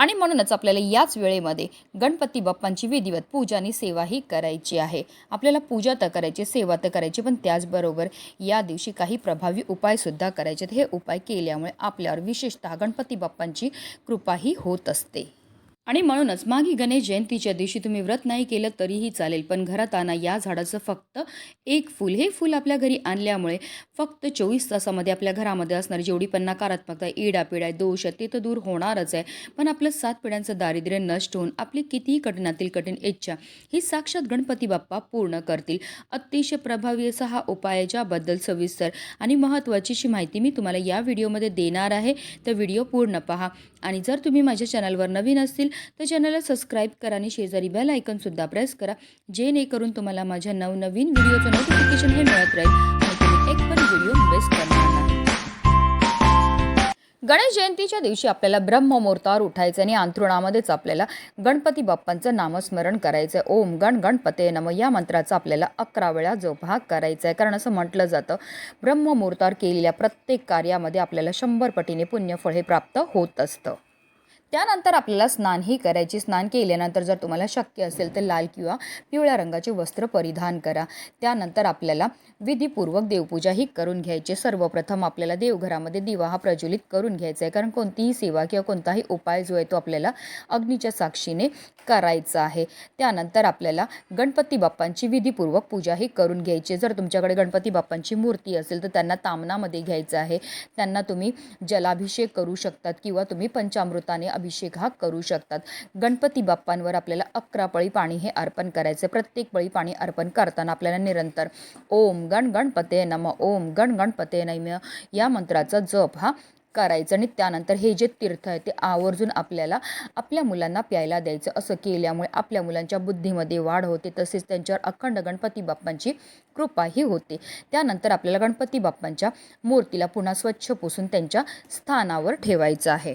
आणि म्हणूनच आपल्याला याच वेळेमध्ये गणपती बाप्पांची विधिवत पूजा आणि सेवाही करायची आहे आपल्याला पूजा तर करायची सेवा तर करायची पण त्याचबरोबर या दिवशी काही प्रभावी उपायसुद्धा करायचे आहेत. हे उपाय केल्यामुळे आपल्यावर विशेषतः गणपती बाप्पांची कृपाही होत असते आणि म्हणूनच मागी गणेश जयंतीच्या दिवशी तुम्ही व्रत नाही केलं तरीही चालेल पण घरात आणा या झाडाचं फक्त एक फूल. हे फूल आपल्या घरी आणल्यामुळे फक्त चोवीस तासामध्ये आपल्या घरामध्ये असणारी जेवढी पण नकारात्मकता इडा आहे दोष आहे ते तर दूर होणारच आहे. पण आपलं सात पिढ्यांचं दारिद्र्य नष्ट होऊन आपली कितीही कठीणातील कठीण इच्छा ही साक्षात गणपती बाप्पा पूर्ण करतील. अतिशय प्रभावी असा हा उपाय आहे, ज्याबद्दल सविस्तर आणि महत्त्वाची अशी माहिती मी तुम्हाला या व्हिडिओमध्ये देणार आहे. तर व्हिडिओ पूर्ण पहा आणि जर तुम्ही माझ्या चॅनलवर नवीन असतील तर चॅनलला सबस्क्राईब करा आणि शेजारी बेल आयकनसुद्धा प्रेस करा. जेणेकरून तुम्हाला माझ्या नवनवीन व्हिडिओचं नोटिफिकेशन हे मिळत राहील आणि तुम्ही एक पण व्हिडिओ मिस करणार नाही. गणेश जयंतीच्या दिवशी आपल्याला ब्रह्ममुहूर्तावर उठायचं आणि अंथरुणामध्येच आपल्याला गणपती बाप्पांचं नामस्मरण करायचं आहे ओम गण गणपते नम या मंत्राचा आपल्याला अकरा वेळा जोपहा करायचा आहे कारण असं म्हटलं जातं ब्रह्ममुहूर्तावर केलेल्या प्रत्येक कार्यामध्ये आपल्याला शंभर पटीने पुण्यफळ हे प्राप्त होत असतं. त्यानंतर आपल्याला स्नानही करायची. स्नान केल्यानंतर जर तुम्हाला शक्य असेल तर लाल किंवा पिवळ्या रंगाचे वस्त्र परिधान करा. त्यानंतर आपल्याला विधीपूर्वक देवपूजाही करून घ्यायची. सर्वप्रथम आपल्याला देवघरामध्ये दिवा हा प्रज्वलित करून घ्यायचा आहे. कारण कोणतीही सेवा किंवा कोणताही उपाय जो आहे तो आपल्याला अग्नीच्या साक्षीने करायचा आहे. त्यानंतर आपल्याला गणपती बाप्पांची विधीपूर्वक पूजाही करून घ्यायची. जर तुमच्याकडे गणपती बाप्पांची मूर्ती असेल तर त्यांना तामनामध्ये घ्यायचं आहे. त्यांना तुम्ही जलाभिषेक करू शकतात किंवा तुम्ही पंचामृताने अभिषेक हा करू शकतात. गणपती बाप्पांवर आपल्याला अकरा पळी पाणी हे अर्पण करायचं प्रत्येक पळी पाणी अर्पण करताना आपल्याला निरंतर ओम गण गणपते नम ओम गण गणपते नम या मंत्राचा जप हा करायचं. आणि त्यानंतर हे जे तीर्थ आहे ते आवर्जून आपल्याला आपल्या मुलांना प्यायला द्यायचं. असं केल्यामुळे आपल्या मुलांच्या बुद्धीमध्ये वाढ होते. तसेच त्यांच्यावर अखंड गणपती बाप्पांची कृपाही होते. त्यानंतर आपल्याला गणपती बाप्पांच्या मूर्तीला पुन्हा स्वच्छ पुसून त्यांच्या स्थानावर ठेवायचं आहे.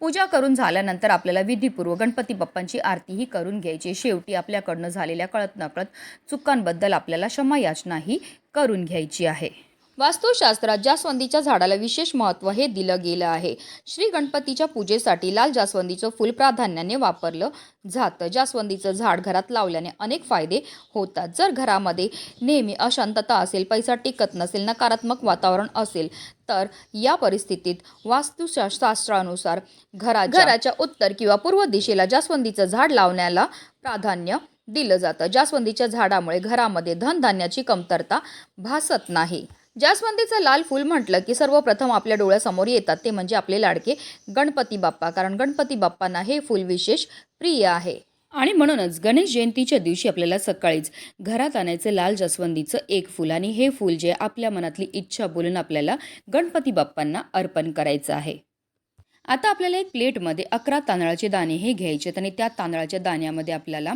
पूजा करून झाल्यानंतर आपल्याला विधीपूर्व गणपती बाप्पांची आरतीही करून घ्यायची. शेवटी आपल्याकडनं झालेल्या कळत नकळत चुकांबद्दल आपल्याला क्षमायाचनाही करून घ्यायची आहे. वास्तुशास्त्रात जास्वंदीच्या झाडाला विशेष महत्त्व हे दिलं गेलं आहे. श्री गणपतीच्या पूजेसाठी लाल जास्वंदीचं फूल प्राधान्याने वापरलं जातं. जास्वंदीचं झाड घरात लावल्याने अनेक फायदे होतात. जर घरामध्ये नेहमी अशांतता असेल पैसा टिकत नसेल नकारात्मक वातावरण असेल तर या परिस्थितीत वास्तुशास्त्रानुसार घरा घराच्या उत्तर किंवा पूर्व दिशेला जास्वंदीचं झाड लावण्याला प्राधान्य दिलं जातं. जास्वंदीच्या झाडामुळे घरामध्ये धनधान्याची कमतरता भासत नाही. जास्वंदीचं लाल फूल म्हटलं की सर्वप्रथम आपल्या डोळ्यासमोर येतात ते म्हणजे आपले लाडके गणपती बाप्पा. कारण गणपती बाप्पांना हे फूल विशेष प्रिय आहे. आणि म्हणूनच गणेश जयंतीच्या दिवशी आपल्याला सकाळीच घरात आणायचं लाल जास्वंदीचं एक फूल आणि हे फूल जे आपल्या मनातली इच्छा बोलून आपल्याला गणपती बाप्पांना अर्पण करायचं आहे. आता आपल्याला एक प्लेटमध्ये अकरा तांदळाचे दाणे हे घ्यायचे आहेत आणि त्या तांदळाच्या दाण्यामध्ये आपल्याला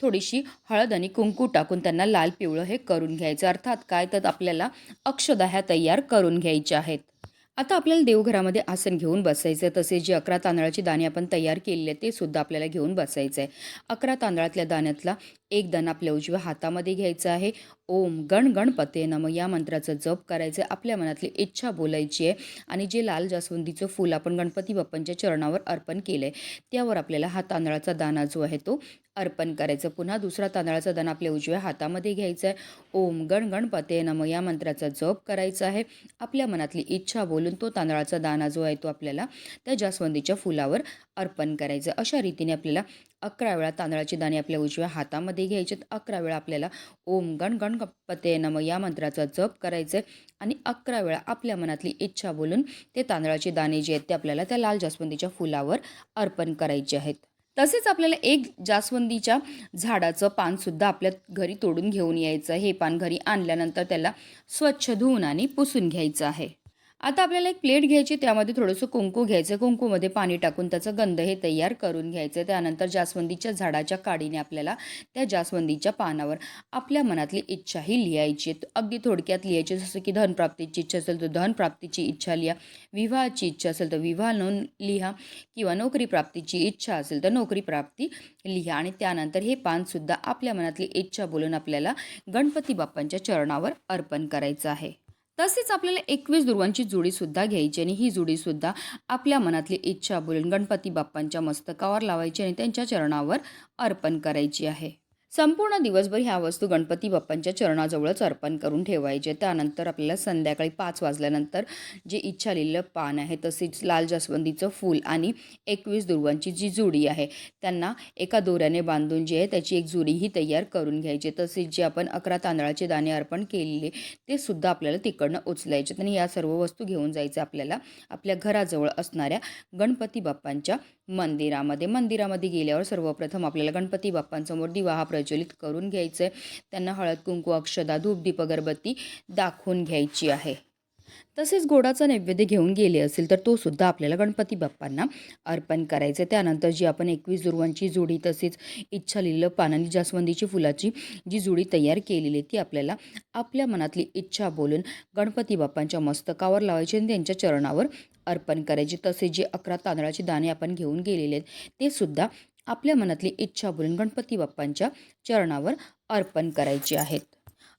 थोडीशी हळद आणि कुंकू टाकून त्यांना लाल पिवळं हे करून घ्यायचं. अर्थात काय? तर आपल्याला अक्षदाह्या तयार करून घ्यायच्या आहेत. आता आपल्याला देवघरामध्ये आसन घेऊन बसायचं आहे तसेच जे अकरा तांदळाचे दाणे आपण तयार केलेले आहेत ते सुद्धा आपल्याला घेऊन बसायचं आहे अकरा तांदळातल्या दाण्यातला एक दाणा आपल्या उजव्या हातामध्ये घ्यायचा आहे. ओम गण गणपते नम या मंत्राचं जप करायचं आहे आपल्या मनातली इच्छा बोलायची आहे. आणि जे लाल जास्वंदीचं फूल आपण गणपती बाप्पांच्या चरणावर अर्पण केलं आहे त्यावर आपल्याला हा तांदळाचा दाना जो आहे तो अर्पण करायचं. पुन्हा दुसरा तांदळाचा दाना आपल्या उजव्या हातामध्ये घ्यायचा आहे. ओम गण गणपते नम या मंत्राचा जप करायचा आहे. आपल्या मनातली इच्छा बोलून तो तांदळाचा दाना जो आहे तो आपल्याला त्या जास्वंदीच्या फुलावर अर्पण करायचं. अशा रीतीने आपल्याला अकरा वेळा तांदळाचे दाणे आपल्या उजव्या हातामध्ये घ्यायचे अकरा वेळा आपल्याला ओम गण गण गणपते नम या मंत्राचा जप करायचं आहे आणि अकरा वेळा आपल्या मनातली इच्छा बोलून ते तांदळाचे दाणे जे आहेत ते आपल्याला त्या लाल जास्वंदीच्या फुलावर अर्पण करायचे आहेत. तसेच आपल्याला एक जास्वंदीच्या झाडाचं पानसुद्धा आपल्या घरी तोडून घेऊन यायचं हे पान घरी आणल्यानंतर त्याला स्वच्छ धुवून आणि पुसून घ्यायचं आहे. आता आपल्याला एक प्लेट घ्यायची त्यामध्ये थोडंसं कुंकू घ्यायचं. कुंकूमध्ये पाणी टाकून त्याचं गंध हे तयार करून घ्यायचं. त्यानंतर जास्वंदीच्या झाडाच्या काडीने आपल्याला त्या जास्वंदीच्या पानावर आपल्या मनातली इच्छाही लिहायची. अगदी थोडक्यात लिहायची जसं की धनप्राप्तीची इच्छा असेल तर धनप्राप्तीची इच्छा लिहा. विवाहाची इच्छा असेल तर विवाह नोंद लिहा. किंवा नोकरी प्राप्तीची इच्छा असेल तर नोकरी प्राप्ती लिहा. आणि त्यानंतर हे पानसुद्धा आपल्या मनातली इच्छा बोलून आपल्याला गणपती बाप्पांच्या चरणावर अर्पण करायचं आहे. तसेच आपल्याला एकवीस दुर्वांची जोडीसुद्धा घ्यायची आणि ही जोडीसुद्धा आपल्या मनातली इच्छा बोलून गणपती बाप्पांच्या मस्तकावर लावायची आणि त्यांच्या चरणावर अर्पण करायची आहे. संपूर्ण दिवसभर ह्या वस्तू गणपती बाप्पांच्या चरणाजवळच अर्पण करून ठेवायचे. त्यानंतर आपल्याला संध्याकाळी पाच वाजल्यानंतर जे इच्छा लिहिलं पान आहे तसेच लाल जास्वंदीचं फूल आणि एकवीस दुर्वांची जी जुडी आहे त्यांना एका दोऱ्याने बांधून जी आहे त्याची एक जुडीही तयार करून घ्यायची. तसेच जे आपण अकरा तांदळाचे दाणे अर्पण केलेले ते सुद्धा आपल्याला तिकडनं उचलायचे. आणि या सर्व वस्तू घेऊन जायचं आपल्याला आपल्या घराजवळ असणाऱ्या गणपती बाप्पांच्या मंदिरामध्ये. मंदिरामध्ये गेल्यावर सर्वप्रथम आपल्याला गणपती बाप्पांसमोर दिवा हा प्रज्वलित करून घ्यायचं आहे त्यांना हळद कुंकू अक्षदा धूप दीप अगरबत्ती दाखवून घ्यायची आहे. तसेच गोडाचा नैवेद्य घेऊन गेले असेल तर तो सुद्धा आपल्याला गणपती बाप्पांना अर्पण करायचं त्यानंतर जी आपण एकवीस दुर्वांची जोडी तसेच इच्छा लिहिलं पानानी जास्वंदीची फुलाची जी जोडी तयार केलेली ती आपल्याला आपल्या मनातली इच्छा बोलून गणपती बाप्पांच्या मस्तकावर लावायची आणि त्यांच्या चरणावर अर्पण करायचे. तसेच जे अकरा तांदळाचे दाणे आपण घेऊन गेलेले आहेत ते सुद्धा आपल्या मनातली इच्छा बोलून गणपती बाप्पांच्या चरणावर अर्पण करायची आहेत.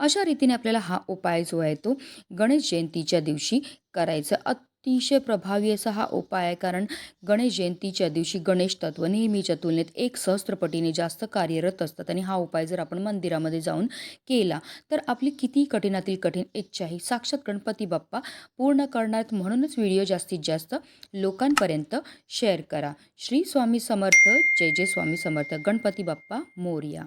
अशा रीतीने आपल्याला हा उपाय जो आहे तो गणेश जयंतीच्या दिवशी करायचा अतिशय प्रभावी असा हा उपाय आहे. कारण गणेश जयंतीच्या दिवशी गणेश तत्व नेहमीच्या तुलनेत एक सहस्त्रपटीने जास्त कार्यरत असतात. आणि हा उपाय जर आपण मंदिरामध्ये जाऊन केला तर आपली किती कठीणातील कठीण इच्छाही साक्षात गणपती बाप्पा पूर्ण करणार म्हणूनच व्हिडिओ जास्तीत जास्त लोकांपर्यंत शेअर करा. श्री स्वामी समर्थ. जय जय स्वामी समर्थ. गणपती बाप्पा मोर्या.